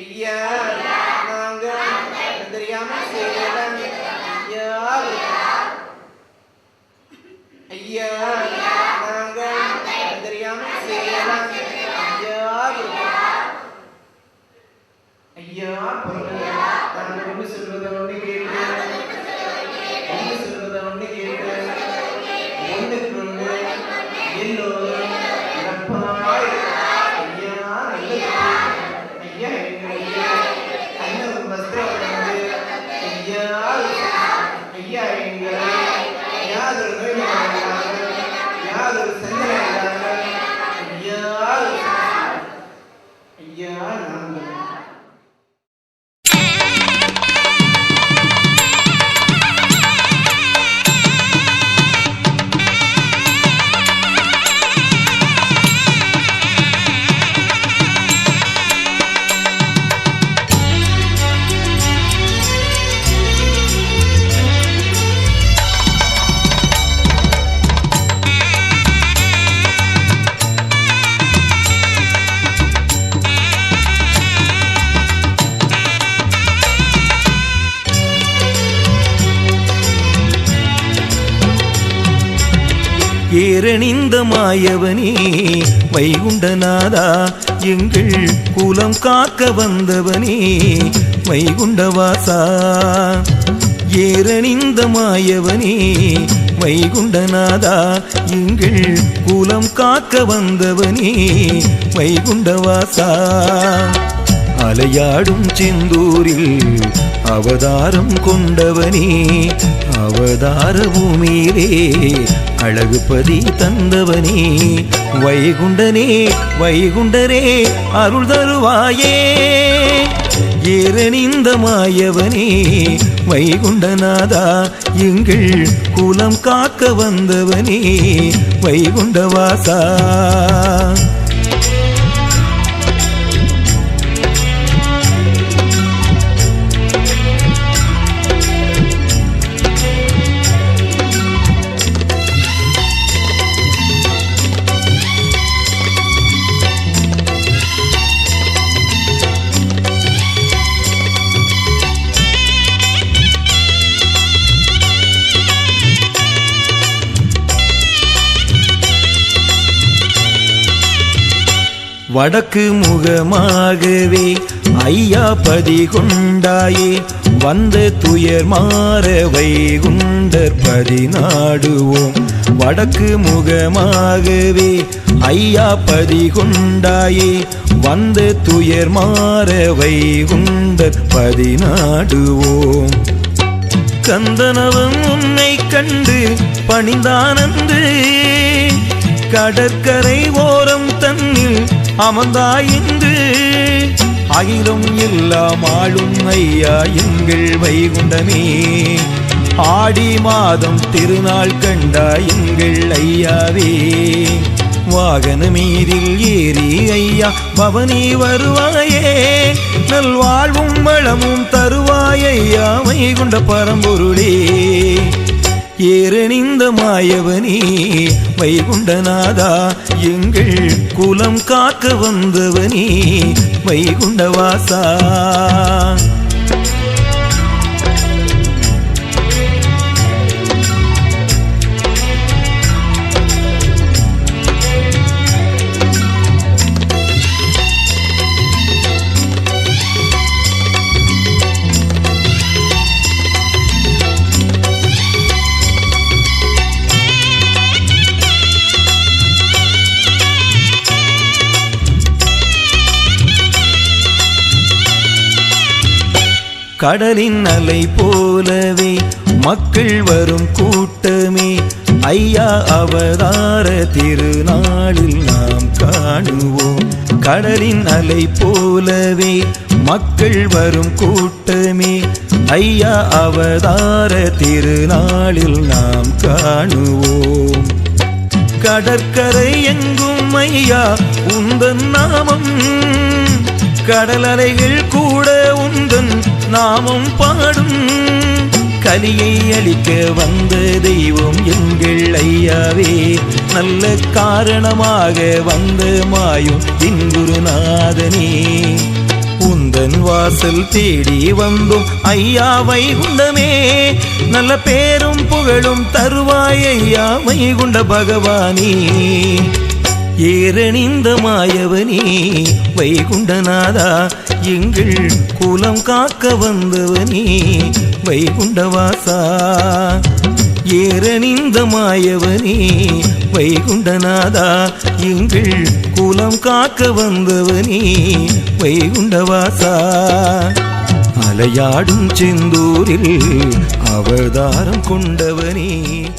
ஐயா நாங்க ஏறணிந்த மாயவனே வைகுண்டநாதா எங்கள் குலம் காக்க வந்தவனே வைகுண்டவாசா. ஏறணிந்த மாயவனே வைகுண்டநாதா எங்கள் குலம் காக்க வந்தவனே வைகுண்டவாசா. அலையாடும் செந்தூரில் அவதாரம் கொண்டவனே அவதார பூமியிலே அழகுபதி தந்தவனே. வைகுண்டனே வைகுண்டரே அருள் தருவாயே. ஏரணிந்த மாயவனே வைகுண்டநாதா எங்கள் குலம் காக்க வந்தவனே வைகுண்டவாசா. வடக்கு முகமாகவே ஐயா பதி கொண்டாயே வந்த துயர் மாறவை குண்டர் பதி நாடுவோம் வடக்கு முகமாகவே ஐயா பதி கொண்டாயே வந்த துயர் மாறவை குண்டர் பதி நாடுவோம் கந்தனவன் உன்னை கண்டு பணிந்தானந்து கடற்கரை ஓரம் தன்னில் அமர்ந்தாயின்று அகிலம் எல்லாம் ஆளும் ஐயா எங்கள் வைகுண்டமே. ஆடி மாதம் திருநாள் கண்டா எங்கள் ஐயாவே. வாகன மீதில் ஏறி ஐயா பவனி வருவாயே. நல்வாழ்வும் வளமும் தருவாயையா வைகுண்ட பரம்பொருளே. ஏறணிந்த மாயவனே வைகுண்டநாதா எங்கள் குலம் காக்க வந்தவனே வைகுண்டவாசா. கடலின் அலை போலவே மக்கள் வரும் கூட்டமே. ஐயா அவதார திருநாளில் நாம் காணுவோம். கடலின் அலை போலவே மக்கள் வரும் கூட்டமே. ஐயா அவதார திருநாளில் நாம் காணுவோம். கடற்கரை எங்கும் ஐயா உந்தன் நாமம். கடலலைகள் கூட உந்தன் நாமும் பாடும் கலியை அளிக்க வந்த தெய்வம் எங்கள் ஐயாவே நல்ல காரணமாக வந்த மாயும் இன்குருநாதனே உந்தன் வாசல் தேடி வந்தும் ஐயா வைகுண்டமே நல்ல பேரும் புகழும் தருவாய் ஐயா வைகுண்ட பகவானே. ஏறணிந்த மாயவனே வைகுண்டநாதா எங்கள் குலம் காக்க வந்தவனே வைகுண்டவாசா. ஏறனிந்த மாயவனே வைகுண்டநாதா. எங்கள் குலம் காக்க வந்தவனே வைகுண்டவாசா. அலையாடும் செந்தூரில் அவதாரம் கொண்டவனே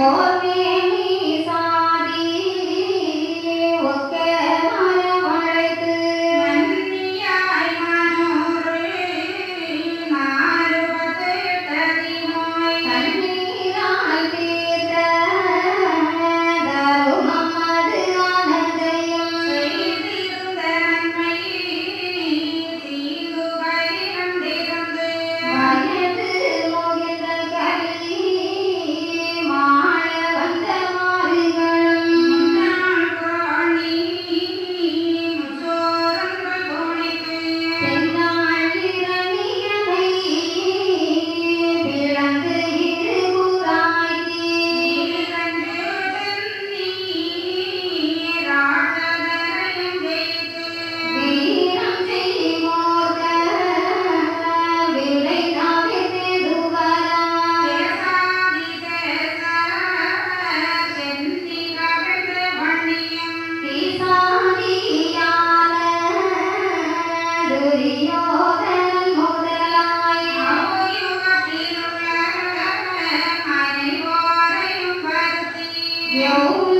Oh. No.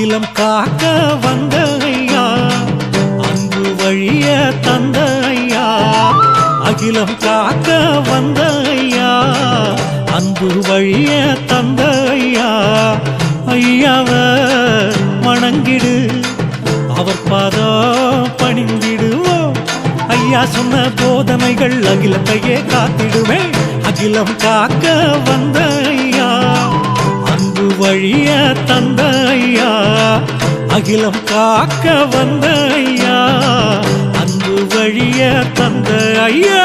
அகிலம் காக்க வந்த ஐயா அன்பு வழிய தந்த ஐயா அகிலம் காக்க வந்த ஐயா அன்பு வழிய தந்த ஐயா ஐயாவ வணங்கிடு. அவர் பாதம் பணிந்திடுவோம். ஐயா சொன்ன போதனைகள் அகிலத்தையே காத்திடுவேன். அகிலம் காக்க வந்த ஐயா வழிய தந்த ஐயா அகிலம் காக்க வந்த ஐயா அன்பு வழிய தந்த ஐயா